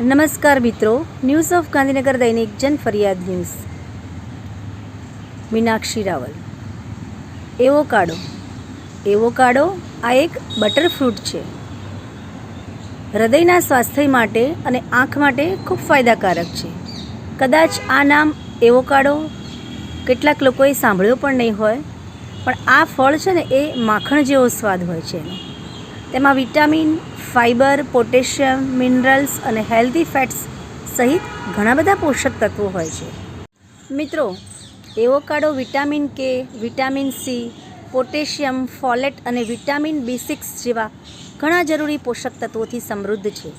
નમસ્કાર મિત્રો. News of Gandhinagar Dainik Jan Fariyad news. Meenakshi Raval. Avocado avocado આ એક બટરફ્રૂટ છે. હૃદયના સ્વાસ્થ્ય માટે અને આંખ માટે ખૂબ ફાયદાકારક છે. કદાચ આ નામ એવોકાડો કેટલાક લોકોએ સાંભળ્યું પણ નહીં હોય, પણ આ ફળ છે ને એ માખણ જેવો સ્વાદ હોય છે. તેમાં વિટામિન ફાઇબર, પોટેશિયમ, મિનરલ્સ અને હેલ્ધી ફેટ્સ સહિત ઘણા બધા પોષક તત્વો હોય છે. મિત્રો, avocado vitamin K, vitamin C, potassium, folate અને વિટામિન બી સિક્સ જેવા ઘણા જરૂરી પોષક તત્વોથી સમૃદ્ધ છે.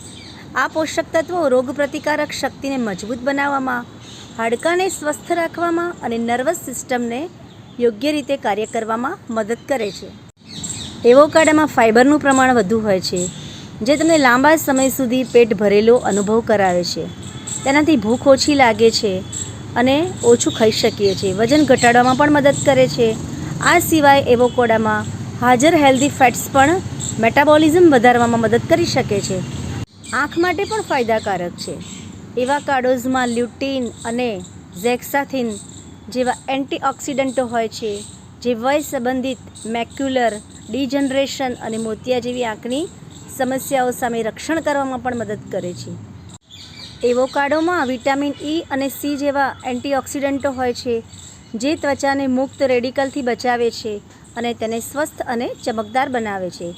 આ પોષક તત્વો રોગપ્રતિકારક શક્તિને મજબૂત બનાવવામાં, હાડકાને સ્વસ્થ રાખવામાં અને નર્વસ સિસ્ટમને યોગ્ય રીતે કાર્ય કરવામાં મદદ કરે છે. એવોકાડામાં ફાઇબરનું પ્રમાણ વધુ હોય છે. જે તમને લાંબા સમય સુધી પેટ ભરેલો અનુભવ કરાવે છે. તેનાથી ભૂખ ઓછી લાગે છે અને ઓછું ખાઈ શકીએ છીએ. વજન ઘટાડવામાં પણ મદદ કરે છે. આ સિવાય એવોકોડામાં હાજર હેલ્ધી ફેટ્સ પણ મેટાબોલિઝમ વધારવામાં મદદ કરી શકે છે. આંખ માટે પણ ફાયદાકારક છે. એવા કાર્ડોઝમાં લ્યુટીન અને ઝેક્સાથિન જેવા એન્ટીઓક્સિડન્ટો હોય છે, જે વય સંબંધિત મેક્યુલર ડિજનરેશન અને મોતિયા જેવી આંખની સમસ્યાઓ સામે રક્ષણ કરવામાં પણ મદદ કરે છે. એવોકાડોમાં વિટામિન ઈ અને સી જેવા એન્ટીઓક્સિડન્ટો હોય છે, જે ત્વચાને મુક્ત રેડિકલથી બચાવે છે અને તેને સ્વસ્થ અને ચમકદાર બનાવે છે.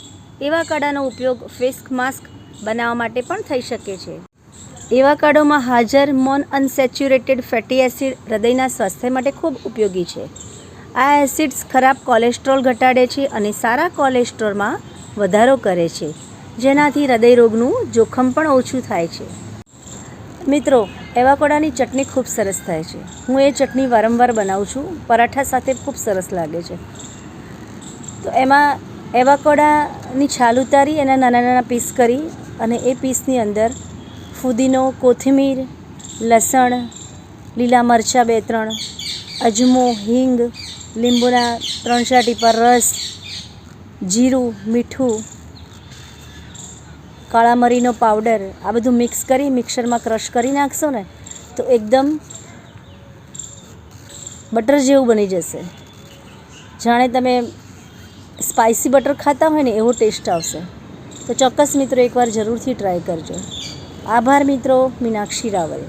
એવા કાડાનો ઉપયોગ ફેસ માસ્ક બનાવવા માટે પણ થઈ શકે છે. એવા કાડોમાં હાજર મોન અનસેચ્યુરેટેડ ફેટી એસિડ હૃદયના સ્વાસ્થ્ય માટે ખૂબ ઉપયોગી છે. આ એસિડ્સ ખરાબ કોલેસ્ટ્રોલ ઘટાડે છે અને સારા કોલેસ્ટ્રોલમાં વધારો કરે છે. જેનાથી હૃદયરોગનું જોખમ પણ ઓછું થાય છે. મિત્રો, એવાકોડાની ચટણી ખૂબ સરસ થાય છે. હું એ ચટણી વારંવાર બનાવું છું. પરાઠા સાથે ખૂબ સરસ લાગે છે. તો એમાં એવાકોડાની છાલ ઉતારી, એના નાના નાના પીસ કરી અને એ પીસની અંદર ફુદીનો, કોથમીર, લસણ, લીલા મરચાં બે ત્રણ, અજમો, હિંગ, લીંબુના ત્રણ ચાર ટીપા રસ, જીરું, મીઠું કાળા મરીનો પાવડર આ બધું મિક્સ કરી મિક્સરમાં ક્રશ કરી નાખશો ને, તો એકદમ બટર જેવું બની જશે. જાણે તમે સ્પાઇસી બટર ખાતા હોય ને, એવો ટેસ્ટ આવશે. તો ચોક્કસ મિત્રો એકવાર જરૂરથી ટ્રાય કરજો. આભાર મિત્રો, મીનાક્ષી રાવલ.